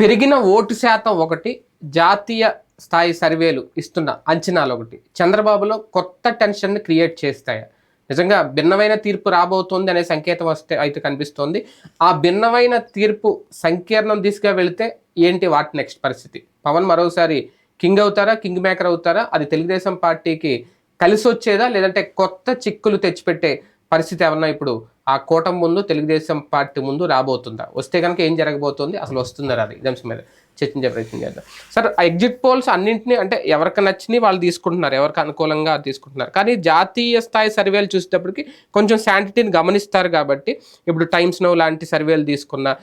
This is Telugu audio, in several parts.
పెరిగిన ఓటు శాతం ఒకటి జాతీయ స్థాయి సర్వేలు ఇస్తున్న అంచనాలు ఒకటి. చంద్రబాబులో కొత్త టెన్షన్ని క్రియేట్ చేస్తాయి. నిజంగా భిన్నమైన తీర్పు రాబోతోంది అనే సంకేతం వస్తే అయితే కనిపిస్తోంది. ఆ భిన్నమైన తీర్పు సంకీర్ణం దిశగా వెళితే ఏంటి? వాటి నెక్స్ట్ పరిస్థితి? పవన్ మరోసారి కింగ్ అవుతారా? కింగ్ మేకర్ అవుతారా? అది తెలుగుదేశం పార్టీకి కలిసి వచ్చేదా లేదంటే కొత్త చిక్కులు తెచ్చిపెట్టే పరిస్థితి ఏమన్నా ఇప్పుడు ఆ కూటమి ముందు తెలుగుదేశం పార్టీ ముందు రాబోతుందా? వస్తే కనుక ఏం జరగబోతోంది? అసలు వస్తుందా అది ఇదే అంశం మీద చర్చించే ప్రయత్నం చేద్దాం. సార్ ఎగ్జిట్ పోల్స్ అన్నింటినీ అంటే ఎవరికి నచ్చినవి వాళ్ళు తీసుకుంటున్నారు ఎవరికి అనుకూలంగా తీసుకుంటున్నారు. కానీ జాతీయ స్థాయి సర్వేలు చూసేటప్పటికి కొంచెం శాంటిటీని గమనిస్తారు కాబట్టి ఇప్పుడు టైమ్స్ నో లాంటి సర్వేలు తీసుకున్న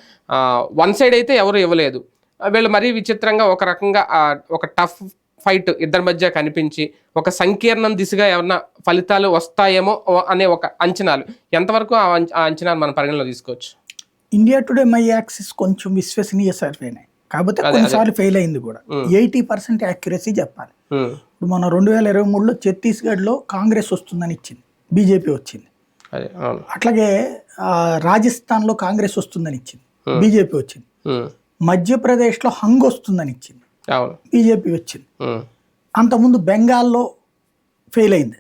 వన్ సైడ్ అయితే ఎవరు ఇవ్వలేదు. వీళ్ళు మరీ విచిత్రంగా ఒక రకంగా ఒక టఫ్ ఫైట్ ఇద్దరి మధ్య కనిపించి ఒక సంకీర్ణం దిశగా ఏమన్నా ఫలితాలు వస్తాయేమో అనే ఒక అంచనాలు. ఎంతవరకు ఆ అంచ- ఆ అంచనాలు మనం పరిగణలో తీసుకోవచ్చు? ఇండియా టుడే మై యాక్సిస్ కొంచెం విశ్వసనీయ సర్వేనే. కాకపోతే కొన్నిసార్లు ఫెయిల్ అయింది కూడా. ఎయిటీ పర్సెంట్ యాక్యురసీ చెప్పాలి. ఇప్పుడు మన రెండు వేల ఇరవై మూడులో ఛత్తీస్గఢ్లో కాంగ్రెస్ వస్తుందని ఇచ్చింది. బీజేపీ వచ్చింది. అట్లాగే రాజస్థాన్లో కాంగ్రెస్ వస్తుందని ఇచ్చింది. బీజేపీ వచ్చింది. మధ్యప్రదేశ్లో హంగ్ వస్తుందని ఇచ్చింది. బీజేపీ వచ్చింది. ఉమ్, అంతకుముందు బెంగాల్లో ఫెయిల్ అయింది.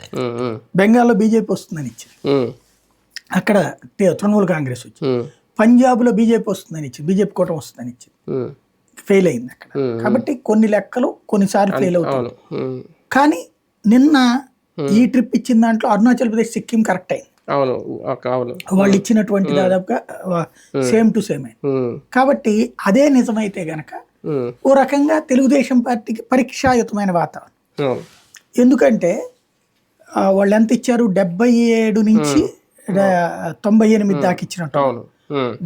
బెంగాల్లో బీజేపీ వస్తుందని ఇచ్చింది. అక్కడ తృణమూల్ కాంగ్రెస్ వచ్చింది. పంజాబ్లో బీజేపీ వస్తుందని ఇచ్చింది. బీజేపీ కూటమి వస్తుందని ఇచ్చింది. ఫెయిల్ అయింది అక్కడ. కాబట్టి కొన్ని లెక్కలు కొన్నిసార్లు ఫెయిల్ అవుతాయి. కానీ నిన్న ఈ ట్రిప్ ఇచ్చిన దాంట్లో అరుణాచల్ ప్రదేశ్ సిక్కిం కరెక్ట్ అయింది. అవును. వాళ్ళు ఇచ్చినటువంటి దాదాపుగా సేమ్ టు సేమ్ కాబట్టి అదే నిజమైతే గనక ఓ రకంగా తెలుగుదేశం పార్టీకి పరీక్షాయుతమైన వాతావరణం. ఎందుకంటే వాళ్ళు ఎంత ఇచ్చారు? డెబ్బై ఏడు నుంచి తొంభై ఎనిమిది దాకా ఇచ్చినట్టు.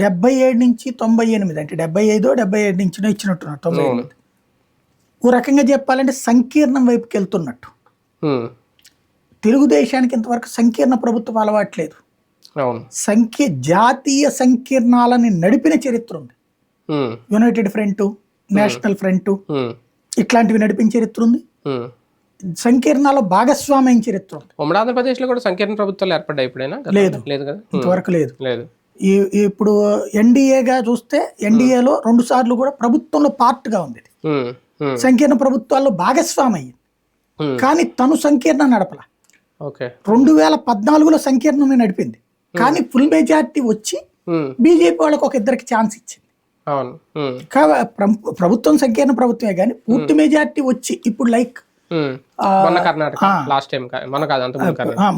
డెబ్బై ఏడు నుంచి తొంభై ఎనిమిది అంటే డెబ్బై ఐదో డెబ్బై ఏడు నుంచి ఇచ్చినట్టున్నారు తొంభై ఎనిమిది. ఓ రకంగా చెప్పాలంటే సంకీర్ణం వైపుకి వెళ్తున్నట్టు. తెలుగుదేశానికి ఇంతవరకు సంకీర్ణ ప్రభుత్వం అలవాట్లేదు సంఖ్య జాతీయ సంకీర్ణాలని నడిపిన చరిత్ర ఉంది. United Front National Front. ఇట్లాంటివి నడిపిన చరిత్ర ఉంది. ఉమ్. సంకీర్ణాల్లో భాగస్వామ్యం చరిత్ర ఉంది. ఉమ్మడి ఆంధ్రప్రదేశ్లో కూడా సంకీర్ణ ప్రభుత్వాలు ఏర్పడ్డాయి ఇప్పుడైనా? గతంలో? లేదు. లేదు కదా? ఇంతవరకు లేదు. లేదు. ఇప్పుడు ఎన్డీఏగా చూస్తే ఎన్డీఏలో రెండు సార్లు కూడా ప్రభుత్వంలో పార్ట్గా ఉంది సంకీర్ణ ప్రభుత్వాల్లో భాగస్వామి అయ్యింది కానీ తను సంకీర్ణ నడపల. రెండు వేల పద్నాలుగులో సంకీర్ణమే నడిపింది. కానీ ఫుల్ మెజారిటీ వచ్చి బీజేపీ వాళ్ళకి ఒక ఇద్దరికి ఛాన్స్ ఇచ్చింది. అవును. ఉమ్, కా ప్ర- ప్రభుత్వం సంకీర్ణ ప్రభుత్వమే కానీ పూర్తి మెజారిటీ వచ్చి ఇప్పుడు లైక్. మొన్న కర్ణాటక లాస్ట్ టైం కాదు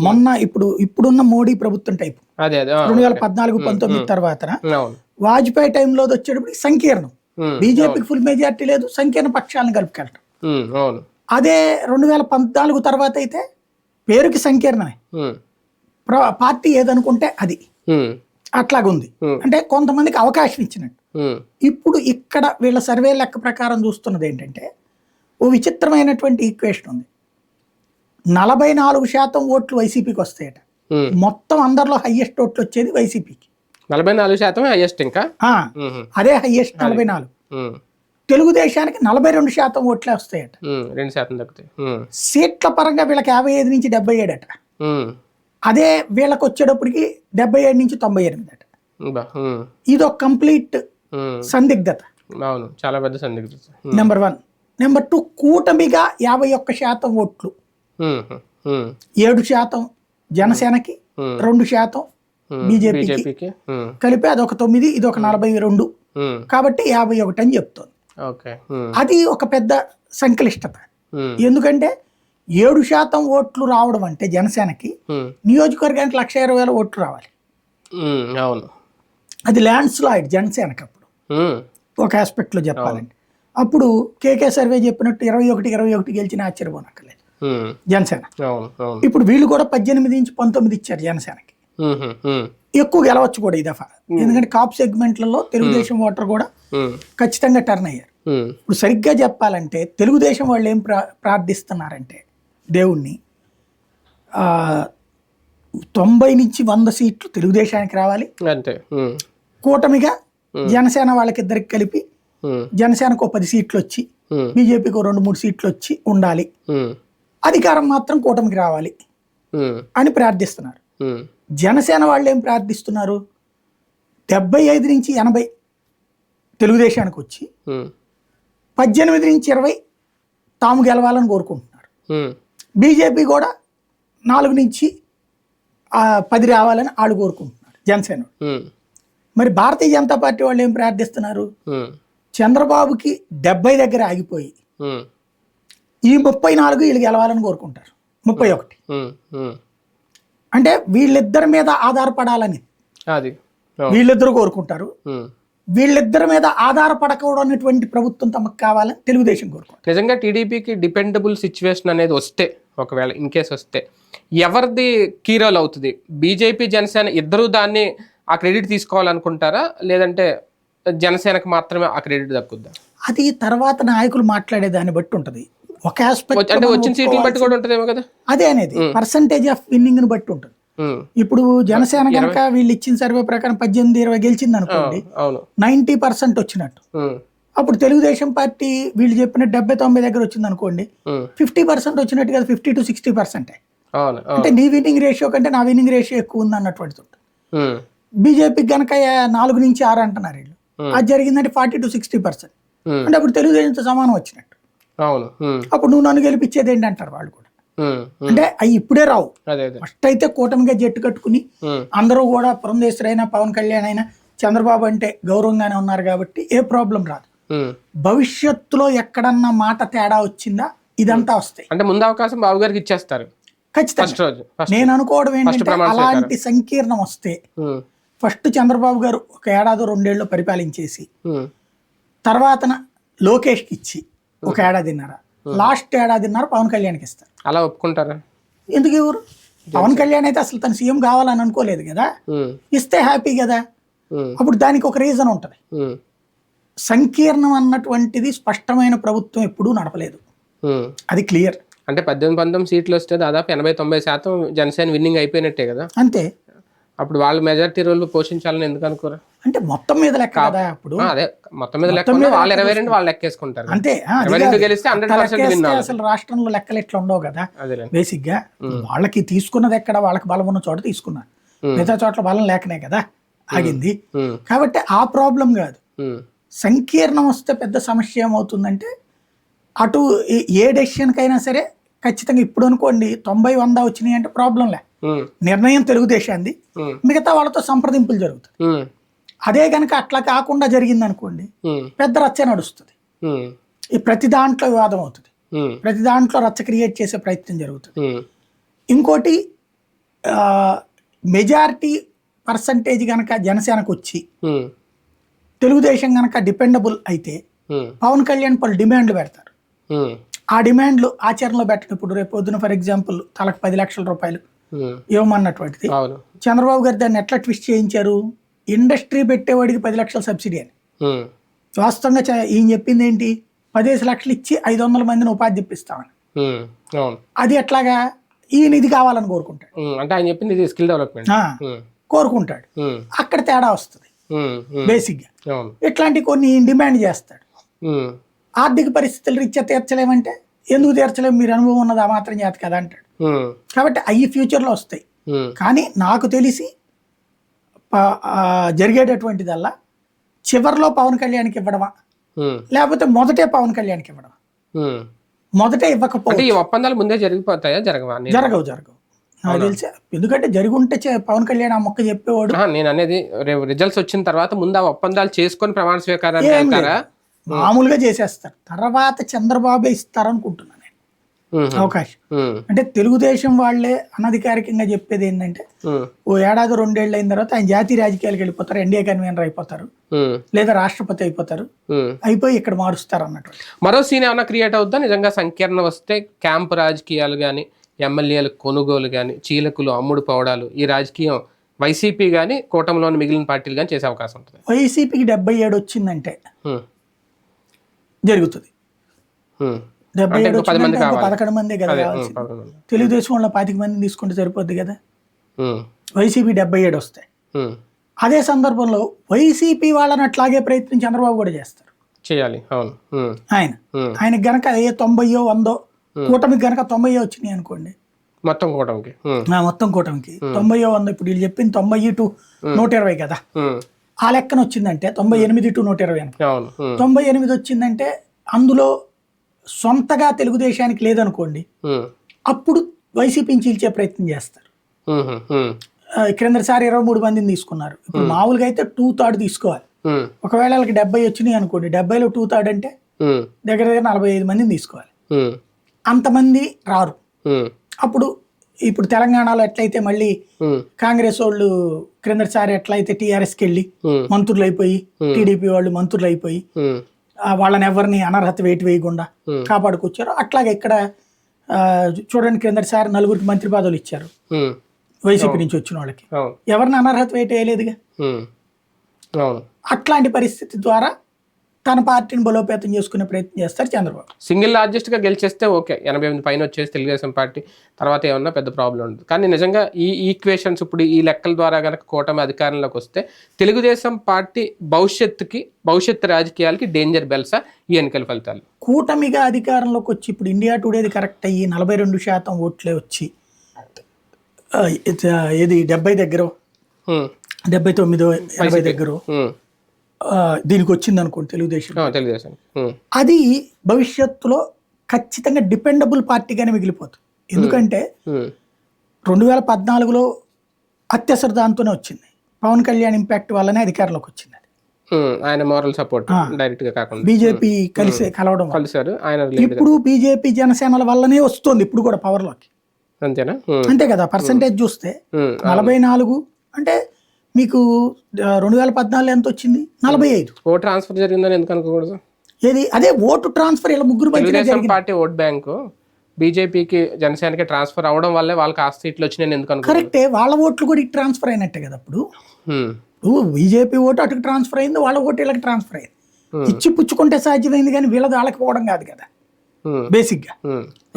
మొన్న ఇప్పుడు ఇప్పుడున్న మోడీ ప్రభుత్వం టైపు. అదే రెండు వేల పద్నాలుగు పంతొమ్మిది తర్వాత వాజ్పేయి టైంలో వచ్చేటప్పుడు సంకీర్ణం. బీజేపీకి ఫుల్ మెజారిటీ లేదు సంకీర్ణ పక్షాలను కలుపుకెళ్ళటం. అదే రెండు వేల పద్నాలుగు తర్వాత అయితే పేరుకి సంకీర్ణమే. పార్టీ ఏదనుకుంటే అది. అట్లాగుంది. అంటే కొంతమందికి అవకాశం ఇచ్చినట్టు. ఇప్పుడు ఇక్కడ వీళ్ళ సర్వే లెక్క ప్రకారం చూస్తున్నది ఏంటంటే ఓ విచిత్రమైనటువంటి ఈక్వేషన్ ఉంది. నలభై నాలుగు శాతం ఓట్లు వైసీపీకి వస్తాయట. మొత్తం అందరిలో హయ్యెస్ట్ ఓట్లు వచ్చేది వైసీపీకి. నలభై నాలుగు శాతం హైయెస్ట్ ఇంకా? అదే హయ్యెస్ట్ నలభై నాలుగు. తెలుగుదేశానికి నలభై రెండు శాతం ఓట్లే వస్తాయట. రెండు శాతం తగ్గుతాయి. సీట్ల పరంగా వీళ్ళకి యాభై ఐదు నుంచి డెబ్బై ఏడట అదే వీళ్ళకి వచ్చేటప్పటికి డెబ్బై ఏడు నుంచి తొంభై ఎనిమిది అట. బా, ఉమ్, ఇది ఒక కంప్లీట్ సందిగ్ధత. అవును చాలా పెద్ద సందిగ్ధత. నెంబర్ వన్ నెంబర్ టూ కూటమిగా యాభై ఒక్క శాతం ఓట్లు. ఏడు శాతం జనసేనకి రెండు శాతం బీజేపీకి. కలిపి అదొక తొమ్మిది ఇది ఒక నలభై రెండు. కాబట్టి యాభై ఒకటి అని చెప్తోంది. అది ఒక పెద్ద సంక్లిష్టత. ఎందుకంటే ఏడు శాతం ఓట్లు రావడం అంటే జనసేనకి నియోజకవర్గానికి లక్ష ఇరవై వేల ఓట్లు రావాలి. అవును. అది ల్యాండ్ స్లైడ్ జనసేనకి అప్పుడు. ఒక ఆస్పెక్ట్లో చెప్పాలంటే అప్పుడు కేకే సర్వే చెప్పినట్టు ఇరవై ఒకటి ఇరవై ఒకటి గెలిచిన ఆశ్చర్యపోనక్కర్లేదు. ఉమ్, జనసేన. ఇప్పుడు వీళ్ళు కూడా పద్దెనిమిది నుంచి పంతొమ్మిది ఇచ్చారు జనసేనకి. ఉమ్, ఎక్కువ గెలవచ్చు కూడా ఈ దఫా. ఎందుకంటే కాప్ సెగ్మెంట్లలో తెలుగుదేశం ఓటర్ కూడా ఖచ్చితంగా టర్న్ అయ్యారు. ఇప్పుడు సరిగ్గా చెప్పాలంటే తెలుగుదేశం వాళ్ళు ఏం ప్రా ప్రార్థిస్తున్నారంటే దేవుణ్ణి తొంభై నుంచి వంద సీట్లు తెలుగుదేశానికి రావాలి. అంతే. కూటమిగా జనసేన వాళ్ళకిద్దరికి కలిపి జనసేనకు పది సీట్లు వచ్చి బీజేపీకి రెండు మూడు సీట్లు వచ్చి ఉండాలి అధికారం మాత్రం కూటమికి రావాలి అని ప్రార్థిస్తున్నారు. జనసేన వాళ్ళు ఏం ప్రార్థిస్తున్నారు? డెబ్బై ఐదు నుంచి ఎనభై తెలుగుదేశానికి వచ్చి పద్దెనిమిది నుంచి ఇరవై తాము గెలవాలని కోరుకుంటున్నారు. బీజేపీ కూడా నాలుగు నుంచి పది రావాలని వాళ్ళు కోరుకుంటున్నారు జనసేన మరి భారతీయ జనతా పార్టీ వాళ్ళు ఏం ప్రార్థిస్తున్నారు? చంద్రబాబుకి డెబ్బై దగ్గర ఆగిపోయి ఈ ముప్పై నాలుగు వీళ్ళు గెలవాలని కోరుకుంటారు. ముప్పై ఒకటి. అంటే వీళ్ళిద్దరి మీద ఆధారపడాలని అది. వీళ్ళిద్దరు కోరుకుంటారు. వీళ్ళిద్దరి మీద ఆధారపడకూడనటువంటి ప్రభుత్వం తమకు కావాలని తెలుగుదేశం కోరుకుంటారు. నిజంగా టీడీపీకి డిపెండబుల్ సిచ్యువేషన్ అనేది వస్తే ఒకవేళ ఇన్ కేస్ వస్తే ఎవరిది కీ రోల్ అవుతుంది? బీజేపీ జనసేన ఇద్దరు దాన్ని ఆ క్రెడిట్ తీసుకోవాలనుకుంటారా? లేదంటే జనసేనకు మాత్రమే ఆ క్రెడిట్ దక్కుద్దా? అది తర్వాత నాయకులు మాట్లాడే దాన్ని బట్టి ఉంటది. ఒక ఆస్పెక్ట్ అంటే వచ్చిన సీట్లను బట్టి కూడా ఉంటుందేమో కదా? అదే అనేది. పర్సంటేజ్ ఆఫ్ విన్నింగ్ని బట్టి ఉంటుంది. ఇప్పుడు జనసేన కనుక వీళ్ళు ఇచ్చిన సర్వే ప్రకారం పద్దెనిమిది ఇరవై గెలిచింది అనుకోండి అవును. నైంటీ పర్సెంట్ వచ్చినట్టు. అప్పుడు తెలుగుదేశం పార్టీ వీళ్ళు చెప్పిన డెబ్బై తొంభై దగ్గర వచ్చింది అనుకోండి ఫిఫ్టీ పర్సెంట్ వచ్చినట్టు కదా ఫిఫ్టీ టు సిక్స్టీ పర్సెంటే అంటే నీ విన్నింగ్ రేషియో కంటే నా విన్నింగ్ రేషియో ఎక్కువ ఉంది అన్నటువంటిది. బీజేపీకి కనుక నాలుగు నుంచి ఆరు అంటున్నారు వీళ్ళు. అది జరిగిందంటే ఫార్టీ టు సిక్స్టీ పర్సెంట్. అంటే అప్పుడు తెలుగుదేశంతో సమానం వచ్చినట్టు. అవును. అప్పుడు నువ్వు నన్ను గెలిపించేది ఏంటి అంటారు వాళ్ళు కూడా? అంటే అవి ఇప్పుడే రావు. ఫస్ట్ అయితే కూటమిగా జట్టు కట్టుకుని అందరూ కూడా పురంధేశ్వరి అయినా పవన్ కళ్యాణ్ అయినా చంద్రబాబు అంటే గౌరవంగానే ఉన్నారు కాబట్టి ఏ ప్రాబ్లం రాదు. భవిష్యత్తులో ఎక్కడన్నా మాట తేడా వచ్చిందా? ఇదంతా వస్తాయి. అంటే ముందు అవకాశం బాబు గారికి ఇచ్చేస్తారు. ఖచ్చితంగా. నేను అనుకోవడం ఏంటంటే అలాంటి సంకీర్ణం వస్తే ఫస్ట్ చంద్రబాబు గారు ఒక ఏడాది రెండేళ్ళు పరిపాలించేసి ఉమ్, తర్వాతన లోకేష్కి ఇచ్చి ఒక ఏడాదిన్నర. లాస్ట్ ఏడాదిన్నర పవన్ కళ్యాణ్కి ఇస్తారు. అలా ఒప్పుకుంటారా? ఎందుకు ఎవరు? పవన్ కళ్యాణ్ అయితే అసలు తను సీఎం కావాలని అనుకోలేదు కదా. ఇస్తే హ్యాపీ కదా. అప్పుడు దానికి ఒక రీజన్ ఉంటుంది. సంకీర్ణం అన్నటువంటిది స్పష్టమైన ప్రభుత్వం ఎప్పుడూ నడపలేదు. అది క్లియర్. అంటే పద్దెనిమిది పంతొమ్మిది సీట్లు వస్తే దాదాపు ఎనభై తొంభై శాతం జనసేన విన్నింగ్ అయిపోయినట్టే కదా. అంతే. అప్పుడు వాళ్ళు మెజారిటీ రోల్ పోషించాలని ఎందుకు అనుకోరా? అంటే మొత్తం మీద లెక్క కదా అప్పుడు? అదే మొత్తం మీద లెక్క వాళ్ళు ఇరవై రెండు వాళ్ళు లెక్కేసుకుంటారు అంతే ఇరవై. రెండు గెలిస్తే హండ్రెడ్ పర్సెంట్ అసలు రాష్ట్రంలో లెక్కలు ఎట్లా ఉండవు కదా. బేసిక్గా వాళ్ళకి తీసుకున్నది ఎక్కడ? వాళ్ళకి బలం ఉన్న చోట తీసుకున్నారు. మిగతా చోట్ల బలం లేకనే కదా ఆగింది. కాబట్టి ఆ ప్రాబ్లం కాదు. సంకీర్ణం వస్తే పెద్ద సమస్య ఏమవుతుందంటే అటు ఏ- ఏ డెసిషన్కైనా సరే ఖచ్చితంగా ఇప్పుడు అనుకోండి తొంభై వంద వచ్చినాయి అంటే ప్రాబ్లం లే. ఉమ్, నిర్ణయం తెలుగుదేశాంది ఉమ్, మిగతా వాళ్ళతో సంప్రదింపులు జరుగుతాయి. అదే కనుక అట్లా కాకుండా జరిగింది అనుకోండి పెద్ద రచ్చ నడుస్తుంది. ఈ ప్రతి దాంట్లో వివాదం అవుతుంది. ప్రతి దాంట్లో రచ్చ క్రియేట్ చేసే ప్రయత్నం జరుగుతుంది. ఇంకోటి మెజారిటీ పర్సంటేజ్ కనుక జనసేనకు వచ్చి తెలుగుదేశం కనుక డిపెండబుల్ అయితే పవన్ కళ్యాణ్ పలు డిమాండ్లు పెడతారు. ఆ డిమాండ్లు ఆచరణలో పెట్టడం. ఇప్పుడు రేపు పొద్దున ఫర్ ఎగ్జాంపుల్ తలకు పది లక్షల రూపాయలు ఇవ్వమన్నటువంటిది. చంద్రబాబు గారు దాన్ని ఎట్లా ట్విస్ట్ చేయించారు? ఇండస్ట్రీ పెట్టేవాడికి పది లక్షల సబ్సిడీ అని. వాస్తవంగా ఈయన చెప్పింది ఏంటి? పదిహేను లక్షలు ఇచ్చి ఐదు వందల మందిని ఉపాధి అవును. అది ఎట్లాగా? ఈయన ఇది కావాలని కోరుకుంటాడు. అంటే ఆయన చెప్పింది ఇది స్కిల్ డెవలప్మెంట్. కోరుకుంటాడు. అక్కడ తేడా వస్తుంది. బేసిక్గా. అవును. ఇట్లాంటి కొన్ని డిమాండ్ చేస్తాడు. ఆర్థిక పరిస్థితులు రీత్యా తీర్చలేమంటే ఎందుకు తీర్చలేము? మీరు అనుభవం ఉన్నది ఆ మాత్రం చేత కదా అంటాడు. కాబట్టి అవి ఫ్యూచర్లో వస్తాయి. కానీ నాకు తెలిసి జరిగేటటువంటిదల్లా చివరిలో పవన్ కళ్యాణ్కి ఇవ్వడమా? లేకపోతే మొదటే పవన్ కళ్యాణ్కి ఇవ్వడమా. మొదటే ఇవ్వకపోతే ఈ ఒప్పందాలు ముందే జరిగిపోతాయా? జరగవా? జరగవు జరగవు. నాకు తెలిసి ఎందుకంటే జరిగి ఉంటే పవన్ కళ్యాణ్ ఆ మొక్క చెప్పేవాడు. నేను అనేది రిజల్ట్స్ వచ్చిన తర్వాత ముందు ఆ ఒప్పందాలు చేసుకొని ప్రమాణ స్వీకారానికి వెళ్తారా? మామూలుగా చేసేస్తారు. తర్వాత చంద్రబాబే ఇస్తారనుకుంటున్నాను నేను. ఉమ్, అవకాశం. ఉమ్, అంటే తెలుగుదేశం వాళ్ళే అనధికారికంగా చెప్పేది ఏంటంటే ఓ ఏడాది రెండేళ్ళు అయిన తర్వాత ఆయన జాతీయ రాజకీయాలకు వెళ్ళిపోతారు ఎన్డీఏ కన్వీనర్ అయిపోతారు లేదా రాష్ట్రపతి అయిపోతారు. అయిపోయి ఇక్కడ మారుస్తారు అన్నట్టు. మరో సీన్ ఏమైనా క్రియేట్ అవుద్దా? నిజంగా సంకీర్ణ వస్తే క్యాంపు రాజకీయాలు కానీ ఎమ్మెల్యేల కొనుగోలు కానీ చీలకులు అమ్ముడు పోవడాలు ఈ రాజకీయం వైసీపీ కానీ కూటమిలోని మిగిలిన పార్టీలు కానీ చేసే అవకాశం ఉంటుంది. వైసీపీకి డెబ్బై ఏడు వచ్చిందంటే జరుగుతుంది. డెబ్బై ఏడు. పదకొండు మంది కదా కావాల్సింది. తెలుగుదేశం వాళ్ళ పాతిక మందిని తీసుకుంటే సరిపోద్ది కదా? వైసీపీ డెబ్బై ఏడు వస్తాయి. అదే సందర్భంలో వైసీపీ వాళ్ళని అట్లాగే ప్రయత్నం చంద్రబాబు కూడా చేస్తారు. చేయాలి అవును. ఆయన. ఆయనకి గనక ఏ తొంభైయో వందో కూటమికి గనక తొంభైయో వచ్చినాయి అనుకోండి. మొత్తం కూటమికి. మొత్తం కూటమికి. తొంభైయో వంద ఇప్పుడు వీళ్ళు చెప్పింది తొంభై టు నూట ఇరవై కదా? ఆ లెక్కన వచ్చిందంటే తొంభై ఎనిమిది టు నూట ఇరవై తొంభై ఎనిమిది వచ్చిందంటే అందులో సొంతగా తెలుగుదేశానికి లేదనుకోండి అప్పుడు వైసీపీని చీల్చే ప్రయత్నం చేస్తారు. క్రిందసారి ఇరవై మూడు మందిని తీసుకున్నారు. ఇప్పుడు మామూలుగా అయితే టూ థర్డ్ తీసుకోవాలి. ఒకవేళ వాళ్ళకి డెబ్బై వచ్చినాయి అనుకోండి డెబ్బైలో టూ థర్డ్ అంటే దగ్గర దగ్గర నలభై ఐదు మందిని తీసుకోవాలి. అంతమంది రారు. అప్పుడు ఇప్పుడు తెలంగాణలో ఎట్లయితే మళ్ళీ కాంగ్రెస్ వాళ్ళు క్రిందసారి ఎట్లయితే టీఆర్ఎస్కి వెళ్ళి మంత్రులు అయిపోయి టీడీపీ వాళ్ళు మంత్రులు అయిపోయి వాళ్ళని ఎవరిని అనర్హత వేటు వేయకుండా. కాపాడుకొచ్చారు అట్లాగే ఇక్కడ చూడండి క్రిందటిసారి నలుగురికి మంత్రి పదవులు ఇచ్చారు. వైసీపీ నుంచి వచ్చిన వాళ్ళకి. ఎవరిని అనర్హత వేటు వేయలేదుగా? అట్లాంటి పరిస్థితి ద్వారా తన పార్టీని బలోపేతం చేసుకునే ప్రయత్నం చేస్తారు చంద్రబాబు. సింగిల్ లార్జెస్ట్గా గెలిచేస్తే ఓకే ఎనభై ఎనిమిది పైన వచ్చేసి తెలుగుదేశం పార్టీ తర్వాత ఏమన్నా పెద్ద ప్రాబ్లం ఉండదు. కానీ నిజంగా ఈ ఈక్వేషన్స్ ఇప్పుడు ఈ లెక్కల ద్వారా గనక కూటమి అధికారంలోకి వస్తే తెలుగుదేశం పార్టీ భవిష్యత్తుకి భవిష్యత్తు రాజకీయాలకి డేంజర్ బెల్సా ఈ ఎన్నికల ఫలితాలు. కూటమిగా అధికారంలోకి వచ్చి ఇప్పుడు ఇండియా టుడేది కరెక్ట్ అయ్యి నలభై రెండు శాతం ఓట్లే వచ్చి ఏది డెబ్బై దగ్గర డెబ్బై తొమ్మిదో ఎనభై దగ్గర దీనికి వచ్చింది అనుకోండి తెలుగుదేశం. తెలుగుదేశం అది భవిష్యత్తులో ఖచ్చితంగా డిపెండబుల్ పార్టీగానే మిగిలిపోతుంది. ఎందుకంటే రెండు వేల పద్నాలుగులో అత్యవసర దాంతోనే వచ్చింది. పవన్ కళ్యాణ్ ఇంపాక్ట్ వల్లనే అధికారంలోకి వచ్చింది ఆయన మోరల్ సపోర్ట్ డైరెక్ట్గా కాకుండా. బీజేపీ కలిసి కలవడం. కలిసారు ఆయన. ఇప్పుడు బీజేపీ జనసేనల వల్లనే వస్తుంది ఇప్పుడు కూడా పవర్లోకి. అంతేనా? ఉమ్, అంతే కదా పర్సంటేజ్ చూస్తే నలభై నాలుగు అంటే మీకు రెండు వేల పద్నాలుగు ఎంత వచ్చింది నలభై ఐదు. ఓ ట్రాన్స్ఫర్ జరిగిందని ఎందుకు అనుకోకూడదు? ఏది? అదే ఓటు ట్రాన్స్ఫర్ ఇలా ముగ్గురు తెలుగుదేశం పార్టీ ఓట్ బ్యాంకు బీజేపీకి జనసేనకి ట్రాన్స్ఫర్ అవడం వల్లే వాళ్ళకి ఆ సీట్లు వచ్చినాయని ఎందుకు అనుకో కరెక్టే. వాళ్ళ ఓట్లు కూడా ఇటు ట్రాన్స్ఫర్ అయినట్టే కదా అప్పుడు? ఇప్పుడు బీజేపీ ఓటు అటుకు ట్రాన్స్ఫర్ అయింది వాళ్ళ ఓటు వీళ్ళకి ట్రాన్స్ఫర్ అయింది. ఇచ్చి పుచ్చుకుంటే సాధ్యమైంది కానీ వీళ్ళది వాళ్ళకి పోవడం కాదు కదా. బేసిక్గా.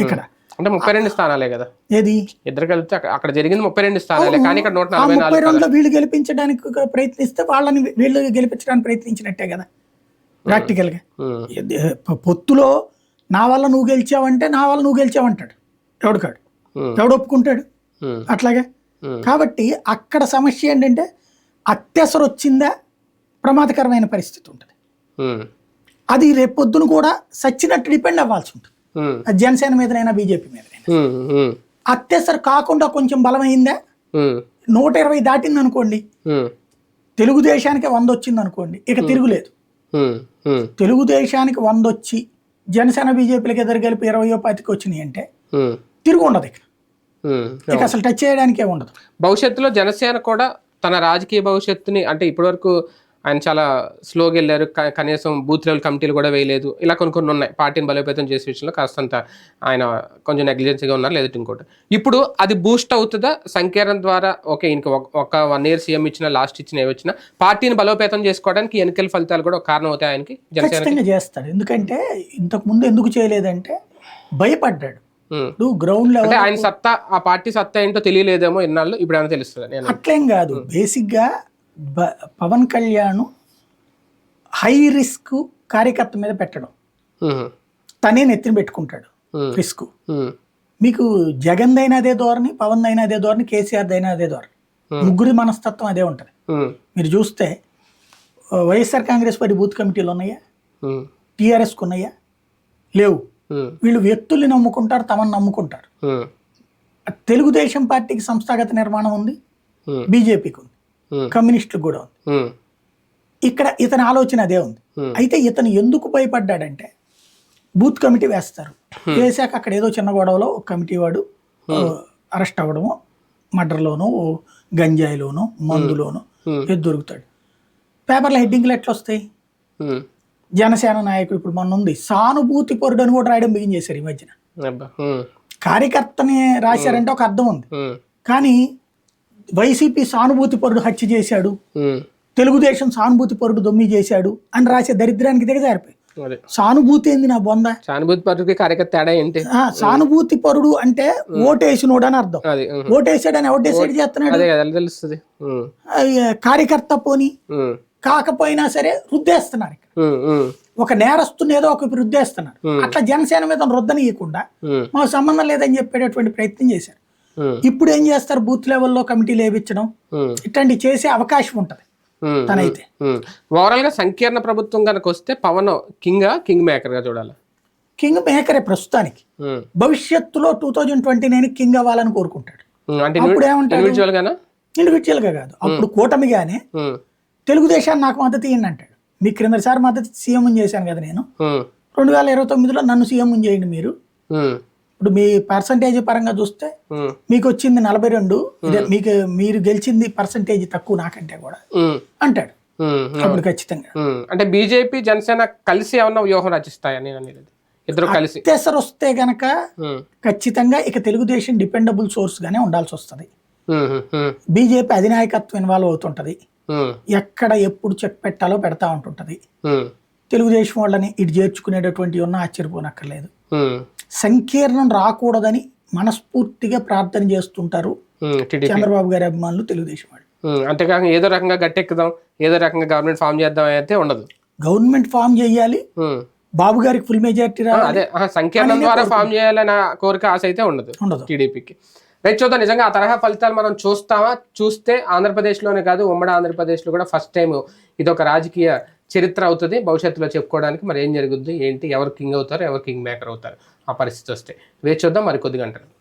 ఇక్కడ. అంటే ముప్పై రెండు స్థానాలే కదా. ఏది? ఇద్దరు కలిపితే అక్కడ- జరిగింది ముప్పై రెండు స్థానాలే. కానీ ఇక్కడ నూట నలభై ముప్పై నాలుగు రెండులో వీళ్ళు గెలిపించడానికి ప్రయత్నిస్తే వాళ్ళని వీళ్ళు గెలిపించడానికి ప్రయత్నించినట్టే కదా. ప్రాక్టికల్గా. పొత్తులో నా వల్ల నువ్వు గెలిచావంటే నా వల్ల నువ్వు గెలిచావంటాడు. ఎవడుకాడు ఎవడు ఒప్పుకుంటాడు? అట్లాగే. కాబట్టి అక్కడ సమస్య ఏంటంటే అత్యవసరం వచ్చిందా ప్రమాదకరమైన పరిస్థితి ఉంటుంది. అది రేపొద్దున కూడా సచ్చినట్టు డిపెండ్ అవ్వాల్సి ఉంటుంది. జనసేన మీదనైనా బీజేపీ మీదనైనా. అత్యవసరం కాకుండా కొంచెం బలమైందా? నూట ఇరవై దాటింది అనుకోండి తెలుగుదేశానికి వంద వచ్చింది అనుకోండి ఇక తిరుగులేదు తెలుగుదేశానికి వంద వచ్చి జనసేన బీజేపీలకు ఎదురు కలిపి ఇరవయో పాతికి వచ్చినాయి అంటే తిరుగు ఉండదు ఇక. ఇక అసలు టచ్ చేయడానికే ఉండదు. భవిష్యత్తులో జనసేన కూడా తన రాజకీయ భవిష్యత్తుని అంటే ఇప్పటివరకు ఆయన చాలా స్లోగా వెళ్ళారు. కనీసం బూత్ లెవెల్ కమిటీలు కూడా వేయలేదు. ఇలా కొన్ని కొన్ని ఉన్నాయి. పార్టీని బలోపేతం చేసే విషయంలో కాస్తంత ఆయన కొంచెం నెగ్లిజెన్సీగా ఉన్నారు. లేదంటే ఇంకోటి. ఇప్పుడు అది బూస్ట్ అవుతుందా? సంకీర్ణం ద్వారా ఓకే ఇంక ఒక- వన్ ఇయర్ సీఎం ఇచ్చిన లాస్ట్ ఇచ్చిన ఏవి వచ్చినా పార్టీని బలోపేతం చేసుకోవడానికి ఎన్నికల ఫలితాలు కూడా ఒక కారణం అవుతాయి ఆయనకి? జనసేన ఖచ్చితంగా చేస్తాడు ఎందుకంటే ఇంతకు ముందు ఎందుకు చేయలేదంటే భయపడ్డాడు. గ్రౌండ్ లెవెల్ అంటే ఆయన సత్తా ఆ పార్టీ సత్తా ఏంటో తెలియలేదేమో ఇన్నాళ్ళు. ఇప్పుడు ఏమైనా తెలుస్తుంది? నేను అట్లేం కాదు. బేసిక్గా బ- పవన్ కళ్యాణ్ హై రిస్క్ కార్యకర్త మీద పెట్టడం. తనే నెత్తిన పెట్టుకుంటాడు రిస్క్. మీకు జగన్ అయినా అదే ధోరణి పవన్ అయినా అదే ధోరణి కేసీఆర్ అయినా అదే ధోరణి. ముగ్గురి మనస్తత్వం అదే ఉంటుంది. మీరు చూస్తే వైఎస్ఆర్ కాంగ్రెస్ పార్టీ బూత్ కమిటీలు ఉన్నాయా? టీఆర్ఎస్కి ఉన్నాయా? లేవు. వీళ్ళు వ్యక్తుల్ని నమ్ముకుంటారు తమను నమ్ముకుంటారు. తెలుగుదేశం పార్టీకి సంస్థాగత నిర్మాణం ఉంది. బీజేపీకి ఉంది. కమ్యూనిస్టులకు కూడా ఉంది. ఇక్కడ ఇతని ఆలోచన అదే ఉంది. అయితే ఇతను ఎందుకు భయపడ్డాడంటే బూత్ కమిటీ వేస్తారు. వేసాక అక్కడ ఏదో చిన్న గొడవలో ఒక కమిటీ వాడు అరెస్ట్ అవ్వడము మర్డర్లోను గంజాయిలోను మందులోను. ఏది దొరుకుతాడు. పేపర్ల హెడ్డింగ్లు ఎట్లా వస్తాయి జనసేన నాయకుడు ఇప్పుడు మొన్న ఉంది. సానుభూతి పొరుడు అని కూడా రాయడం బిగించేశారు ఈ మధ్యన. కార్యకర్తని రాశారంటే ఒక అర్థం ఉంది. కానీ వైసీపీ సానుభూతి పరుడు హత్య చేశాడు. తెలుగుదేశం సానుభూతి పరుడు దొమ్మి చేశాడు అని రాసే దరిద్రానికి దిగజారిపోయి. సానుభూతి ఏంది నా బొంద? సానుభూతి పరుడికి కార్యకర్త తేడా ఏంటి? ఆ, సానుభూతి పరుడు అంటే ఓటేసినోడు అని అర్థం. ఓటేసాడని ఎవరు డిసైడ్ చేస్తున్నాడు? తెలుస్తుంది. కార్యకర్త పోని కాకపోయినా సరే రుద్దేస్తున్నారు ఒక నేరస్తుని ఏదో ఒక రుద్దేస్తున్నారు. అట్లా జనసేన మీద రుద్దనీయకుండా మాకు సంబంధం లేదని చెప్పేటటువంటి ప్రయత్నం చేశారు. ఇప్పుడు ఏం చేస్తారు? బూత్ లెవెల్లో కమిటీలు వేయించడం ఉమ్, ఇట్లాంటివి చేసే అవకాశం ఉంటుంది. తనైతే. ఓవరాల్గా సంకీర్ణ ప్రభుత్వం కనుక వస్తే పవన్ కింగ్ కింగ్ మేకర్గా చూడాలి? కింగ్ మేకరే ప్రస్తుతానికి. భవిష్యత్తులో two thousand twenty nine king అవ్వాలని కోరుకుంటాడు. అప్పుడు ఏమంటాడు? ఇండివిజువల్గా కాదు. అప్పుడు కూటమిగానే తెలుగుదేశాన్ని నాకు మద్దతు ఇయ్యండి అంటాడు. మీ క్రిందసారి మద్దతు సీఎం చేశాను కదా నేను. రెండు వేల ఇరవై తొమ్మిదిలో నన్ను సీఎం చేయండి మీరు. ఇప్పుడు మీ పర్సంటేజ్ పరంగా చూస్తే మీకు వచ్చింది నలభై రెండు మీకు మీరు గెలిచింది పర్సంటేజ్ తక్కువ నాకంటే కూడా అంటాడు. అప్పుడు ఖచ్చితంగా. అంటే బీజేపీ జనసేన కలిసి ఏమన్నా వ్యూహం రచిస్తాయా నేను అనేది? ఇద్దరు కలిసి. అత్యవసర వస్తే గనక ఖచ్చితంగా ఇక తెలుగుదేశం డిపెండబుల్ సోర్స్ గానే ఉండాల్సి వస్తుంది. బీజేపీ అధినాయకత్వం ఇన్వాల్వ్ అవుతుంటది. ఎక్కడ ఎప్పుడు చెక్ పెట్టాలో పెడతా ఉంటుంటది. తెలుగుదేశం వాళ్ళని ఇటు చేర్చుకునేటటువంటి ఉన్న ఆశ్చర్యపోనక్కర్లేదు. సంకీర్ణం రాకూడదని మనస్ఫూర్తిగా ప్రార్థన చేస్తుంటారు చంద్రబాబు గారి అభిమానులు తెలుగుదేశం వాళ్ళు. అంతేకాక ఏదో రకంగా గట్టెక్కుదాం ఏదో రకంగా గవర్నమెంట్ ఫామ్ చేద్దాం అయితే ఉండదు. గవర్నమెంట్ ఫామ్ చేయాలి. బాబు గారికి ఫుల్ మెజారిటీ అదే సంకీర్ణం ద్వారా ఫామ్ చేయాలన్న కోరిక ఆశ అయితే ఉండదు ఉండదు. టీడీపీకి. రైట్ చూద్దాం నిజంగా ఆ తరహా ఫలితాలు మనం చూస్తామా? చూస్తే ఆంధ్రప్రదేశ్లోనే కాదు ఉమ్మడి ఆంధ్రప్రదేశ్లో కూడా ఫస్ట్ టైం ఇది ఒక రాజకీయ చరిత్ర అవుతుంది. భవిష్యత్తులో చెప్పుకోవడానికి మరి ఏం జరుగుద్ది? ఏంటి? ఎవరు కింగ్ అవుతారు? ఎవరు కింగ్ మేకర్ అవుతారు? ఆ పరిస్థితి వస్తే. వేచి చూద్దాం. మరి కొద్దిగా గంటలు